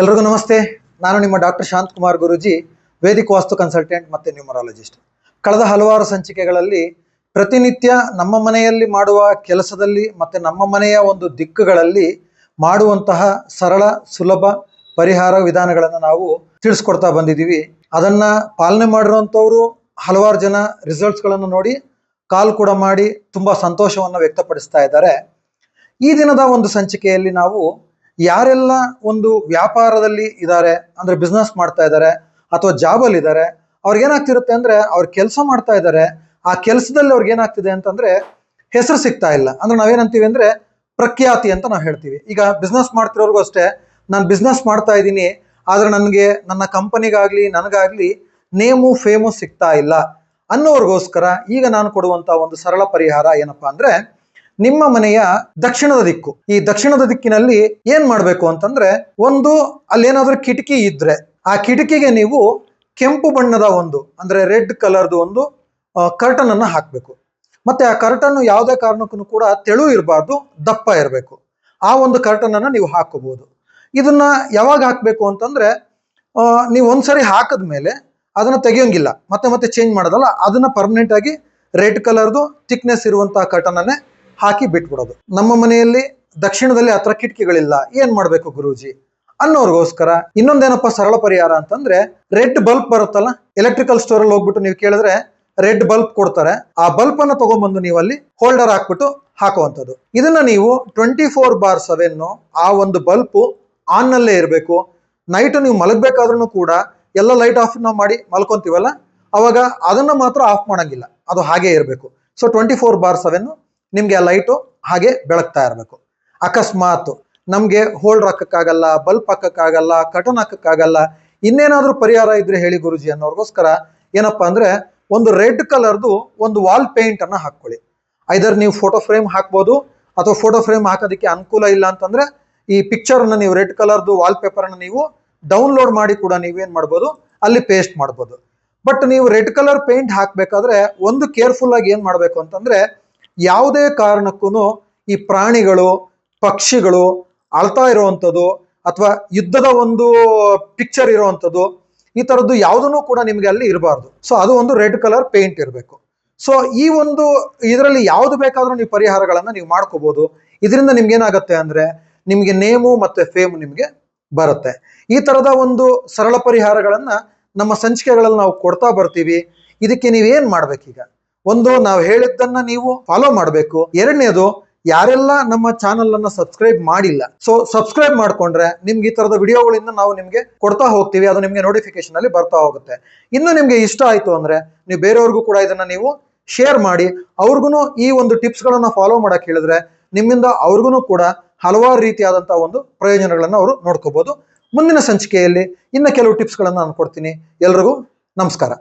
ಎಲ್ರಿಗೂ ನಮಸ್ತೆ. ನಾನು ನಿಮ್ಮ doctor Shanth Kumar Guruji, vedic vastu consultant ಮತ್ತು ನ್ಯೂಮರಾಲಜಿಸ್ಟ್. ಕಳೆದ ಹಲವಾರು ಸಂಚಿಕೆಗಳಲ್ಲಿ ಪ್ರತಿನಿತ್ಯ ನಮ್ಮ ಮನೆಯಲ್ಲಿ ಮಾಡುವ ಕೆಲಸದಲ್ಲಿ ಮತ್ತು ನಮ್ಮ ಮನೆಯ ಒಂದು ದಿಕ್ಕುಗಳಲ್ಲಿ ಮಾಡುವಂತಹ ಸರಳ, ಸುಲಭ ಪರಿಹಾರ ವಿಧಾನಗಳನ್ನು ನಾವು ತಿಳಿಸ್ಕೊಡ್ತಾ ಬಂದಿದ್ದೀವಿ. ಅದನ್ನು ಪಾಲನೆ ಮಾಡಿರುವಂಥವರು ಹಲವಾರು ಜನ ರಿಸಲ್ಟ್ಸ್ಗಳನ್ನು ನೋಡಿ ಕಾಲ್ ಕೂಡ ಮಾಡಿ ತುಂಬ ಸಂತೋಷವನ್ನು ವ್ಯಕ್ತಪಡಿಸ್ತಾ ಇದ್ದಾರೆ. ಈ ದಿನದ ಒಂದು ಸಂಚಿಕೆಯಲ್ಲಿ ನಾವು ಯಾರೆಲ್ಲ ಒಂದು ವ್ಯಾಪಾರದಲ್ಲಿ ಇದ್ದಾರೆ ಅಂದ್ರೆ ಬಿಸ್ನೆಸ್ ಮಾಡ್ತಾ ಇದ್ದಾರೆ ಅಥವಾ ಜಾಬಲ್ಲಿ ಇದ್ದಾರೆ ಅವ್ರಿಗೆ ಏನಾಗ್ತಿರುತ್ತೆ ಅಂದ್ರೆ ಅವ್ರು ಕೆಲಸ ಮಾಡ್ತಾ ಇದ್ದಾರೆ ಆ ಕೆಲಸದಲ್ಲಿ ಅವ್ರಿಗೆ ಏನಾಗ್ತಿದೆ ಅಂತಂದ್ರೆ ಹೆಸರು ಸಿಗ್ತಾ ಇಲ್ಲ. ಅಂದ್ರೆ ನಾವೇನಂತೀವಿ ಅಂದ್ರೆ ಪ್ರಖ್ಯಾತಿ ಅಂತ ನಾವು ಹೇಳ್ತೀವಿ. ಈಗ ಬಿಸ್ನೆಸ್ ಮಾಡ್ತಿರೋರ್ಗೂ ಅಷ್ಟೇ, ನಾನು ಬಿಸ್ನೆಸ್ ಮಾಡ್ತಾ ಇದ್ದೀನಿ, ಆದರೆ ನನಗೆ ನನ್ನ ಕಂಪನಿಗಾಗ್ಲಿ ನನಗಾಗ್ಲಿ ನೇಮು ಫೇಮು ಸಿಗ್ತಾ ಇಲ್ಲ ಅನ್ನೋರ್ಗೋಸ್ಕರ ಈಗ ನಾನು ಕೊಡುವಂತ ಒಂದು ಸರಳ ಪರಿಹಾರ ಏನಪ್ಪಾ ಅಂದ್ರೆ ನಿಮ್ಮ ಮನೆಯ ದಕ್ಷಿಣದ ದಿಕ್ಕು. ಈ ದಕ್ಷಿಣದ ದಿಕ್ಕಿನಲ್ಲಿ ಏನ್ ಮಾಡಬೇಕು ಅಂತಂದ್ರೆ ಒಂದು, ಅಲ್ಲೇನಾದ್ರೂ ಕಿಟಕಿ ಇದ್ರೆ ಆ ಕಿಟಕಿಗೆ ನೀವು ಕೆಂಪು ಬಣ್ಣದ ಒಂದು, ಅಂದ್ರೆ ರೆಡ್ ಕಲರ್ದು ಒಂದು ಕರ್ಟನ್ ಅನ್ನ ಹಾಕಬೇಕು. ಮತ್ತೆ ಆ ಕರ್ಟನ್ ಯಾವುದೇ ಕಾರಣಕ್ಕೂ ಕೂಡ ತೆಳು ಇರಬಾರ್ದು, ದಪ್ಪ ಇರಬೇಕು. ಆ ಒಂದು ಕರ್ಟನ್ ಅನ್ನ ನೀವು ಹಾಕೋಬಹುದು ಇದನ್ನ ಯಾವಾಗ ಹಾಕಬೇಕು ಅಂತಂದ್ರೆ ನೀವು ಒಂದ್ಸರಿ ಹಾಕಿದ್ಮೇಲೆ ಅದನ್ನ ತೆಗಿಯೋಂಗಿಲ್ಲ. ಮತ್ತೆ ಮತ್ತೆ ಚೇಂಜ್ ಮಾಡೋದಲ್ಲ, ಅದನ್ನ ಪರ್ಮನೆಂಟ್ ಆಗಿ ರೆಡ್ ಕಲರ್ದು ಥಿಕ್ನೆಸ್ ಇರುವಂತಹ ಕರ್ಟನ್ ಅನ್ನೇ ಹಾಕಿ ಬಿಟ್ಬಿಡೋದು. ನಮ್ಮ ಮನೆಯಲ್ಲಿ ದಕ್ಷಿಣದಲ್ಲಿ ಹತ್ರ ಕಿಟಕಿಗಳಿಲ್ಲ. ಏನ್ ಮಾಡ್ಬೇಕು ಗುರೂಜಿ? ಅನ್ನೋರ್ಗೋಸ್ಕರ ಇನ್ನೊಂದೇನಪ್ಪ ಸರಳ ಪರಿಹಾರ ಅಂತಂದ್ರೆ, ರೆಡ್ ಬಲ್ಬ್ ಬರುತ್ತಲ್ಲ ಎಲೆಕ್ಟ್ರಿಕಲ್ ಸ್ಟೋರ್ ಅಲ್ಲಿ ಹೋಗ್ಬಿಟ್ಟು ನೀವು ಕೇಳಿದ್ರೆ ರೆಡ್ ಬಲ್ಬ್ ಕೊಡ್ತಾರೆ. ಆ ಬಲ್ಬ್ ಅನ್ನ ತಗೊಂಡ್ಬಂದು ನೀವು ಅಲ್ಲಿ ಹೋಲ್ಡರ್ ಹಾಕ್ಬಿಟ್ಟು ಹಾಕುವಂಥದ್ದು. ಇದನ್ನ ನೀವು ಟ್ವೆಂಟಿ ಫೋರ್ ಬಾರ್ ಸೆವೆನ್ ಆ ಒಂದು ಬಲ್ಬ್ ಆನ್ ನಲ್ಲೇ ಇರಬೇಕು. ನೈಟ್ ನೀವು ಮಲಗಬೇಕಾದ್ರೂ ಕೂಡ ಎಲ್ಲ ಲೈಟ್ ಆಫ್ ನಾವು ಮಾಡಿ ಮಲ್ಕೊಂತೀವಲ್ಲ, ಅವಾಗ ಅದನ್ನ ಮಾತ್ರ ಆಫ್ ಮಾಡಂಗಿಲ್ಲ. ಅದು ಹಾಗೆ ಇರಬೇಕು. So twenty four bar seven ನಿಮ್ಗೆ ಆ ಲೈಟು ಹಾಗೆ ಬೆಳಗ್ತಾ ಇರಬೇಕು. ಅಕಸ್ಮಾತ್ ನಮಗೆ ಹೋಲ್ಡ್ರ್ ಹಾಕಕ್ಕಾಗಲ್ಲ ಬಲ್ಪ್ ಹಾಕಕ್ಕಾಗಲ್ಲ ಕಟನ್ ಹಾಕಕ್ಕಾಗಲ್ಲ, ಇನ್ನೇನಾದರೂ ಪರಿಹಾರ ಇದ್ರೆ ಹೇಳಿ ಗುರುಜಿ ಅನ್ನೋರ್ಗೋಸ್ಕರ ಏನಪ್ಪಾ ಅಂದ್ರೆ ಒಂದು ರೆಡ್ ಕಲರ್ದು ಒಂದು ವಾಲ್ ಪೇಂಟ್ ಅನ್ನ ಹಾಕೊಳ್ಳಿ ಐದರ್ ನೀವು ಫೋಟೋ ಫ್ರೇಮ್ ಹಾಕ್ಬೋದು ಅಥವಾ ಫೋಟೋ ಫ್ರೇಮ್ ಹಾಕೋದಕ್ಕೆ ಅನುಕೂಲ ಇಲ್ಲ ಅಂತಂದ್ರೆ ಈ ಪಿಕ್ಚರ್ ಅನ್ನ ನೀವು ರೆಡ್ ಕಲರ್ದು ವಾಲ್ ಪೇಪರ್ ಅನ್ನ ನೀವು ಡೌನ್ಲೋಡ್ ಮಾಡಿ ಕೂಡ ನೀವೇನ್ ಮಾಡ್ಬೋದು? ಅಲ್ಲಿ ಪೇಸ್ಟ್ ಮಾಡ್ಬೋದು. ಬಟ್ ನೀವು ರೆಡ್ ಕಲರ್ ಪೇಂಟ್ ಹಾಕ್ಬೇಕಾದ್ರೆ ಒಂದು ಕೇರ್ಫುಲ್ ಏನ್ ಮಾಡ್ಬೇಕು ಅಂತಂದ್ರೆ ಯಾವುದೇ ಕಾರಣಕ್ಕೂ ಈ ಪ್ರಾಣಿಗಳು, ಪಕ್ಷಿಗಳು ಅಳ್ತಾ ಇರುವಂಥದ್ದು ಅಥವಾ ಯುದ್ಧದ ಒಂದು ಪಿಕ್ಚರ್ ಇರುವಂಥದ್ದು ಈ ಥರದ್ದು ಯಾವುದನ್ನು ಕೂಡ ನಿಮಗೆ ಅಲ್ಲಿ ಇರಬಾರ್ದು. ಸೊ ಅದು ಒಂದು ರೆಡ್ ಕಲರ್ ಪೇಂಟ್ ಇರಬೇಕು. ಸೊ ಈ ಒಂದು ಇದರಲ್ಲಿ ಯಾವುದು ಬೇಕಾದರೂ ನೀವು ಪರಿಹಾರಗಳನ್ನು ನೀವು ಮಾಡ್ಕೋಬೋದು. ಇದರಿಂದ ನಿಮ್ಗೆ ಏನಾಗುತ್ತೆ ಅಂದ್ರೆ ನಿಮಗೆ ನೇಮು ಮತ್ತು ಫೇಮ್ ನಿಮಗೆ ಬರುತ್ತೆ. ಈ ಥರದ ಒಂದು ಸರಳ ಪರಿಹಾರಗಳನ್ನು ನಮ್ಮ ಸಂಚಿಕೆಗಳಲ್ಲಿ ನಾವು ಕೊಡ್ತಾ ಬರ್ತೀವಿ. ಇದಕ್ಕೆ ನೀವೇನು ಮಾಡ್ಬೇಕೀಗ? ಒಂದು, ನಾವು ಹೇಳಿದ್ದನ್ನ ನೀವು ಫಾಲೋ ಮಾಡಬೇಕು. ಎರಡನೇದು, ಯಾರೆಲ್ಲ ನಮ್ಮ ಚಾನಲ್ ಅನ್ನ ಸಬ್ಸ್ಕ್ರೈಬ್ ಮಾಡಿಲ್ಲ ಸೊ ಸಬ್ಸ್ಕ್ರೈಬ್ ಮಾಡ್ಕೊಂಡ್ರೆ ನಿಮ್ಗೆ ಈ ತರದ ವಿಡಿಯೋಗಳಿಂದ ನಾವು ನಿಮ್ಗೆ ಕೊಡ್ತಾ ಹೋಗ್ತೀವಿ, ಅದು ನಿಮ್ಗೆ ನೋಟಿಫಿಕೇಶನ್ ಅಲ್ಲಿ ಬರ್ತಾ ಹೋಗುತ್ತೆ. ಇನ್ನು ನಿಮ್ಗೆ ಇಷ್ಟ ಆಯ್ತು ಅಂದ್ರೆ ನೀವು ಬೇರೆಯವ್ರಿಗೂ ಕೂಡ ಇದನ್ನ ನೀವು ಶೇರ್ ಮಾಡಿ ಅವ್ರಿಗೂ ಈ ಒಂದು ಟಿಪ್ಸ್ ಗಳನ್ನ ಫಾಲೋ ಮಾಡಕ್ ಹೇಳಿದ್ರೆ ನಿಮ್ಮಿಂದ ಅವ್ರಿಗೂ ಕೂಡ ಹಲವಾರು ರೀತಿಯಾದಂತಹ ಒಂದು ಪ್ರಯೋಜನಗಳನ್ನ ಅವರು ನೋಡ್ಕೋಬಹುದು ಮುಂದಿನ ಸಂಚಿಕೆಯಲ್ಲಿ ಇನ್ನ ಕೆಲವು ಟಿಪ್ಸ್ ಗಳನ್ನ ನಾನು ಕೊಡ್ತೀನಿ. ಎಲ್ರಿಗೂ ನಮಸ್ಕಾರ.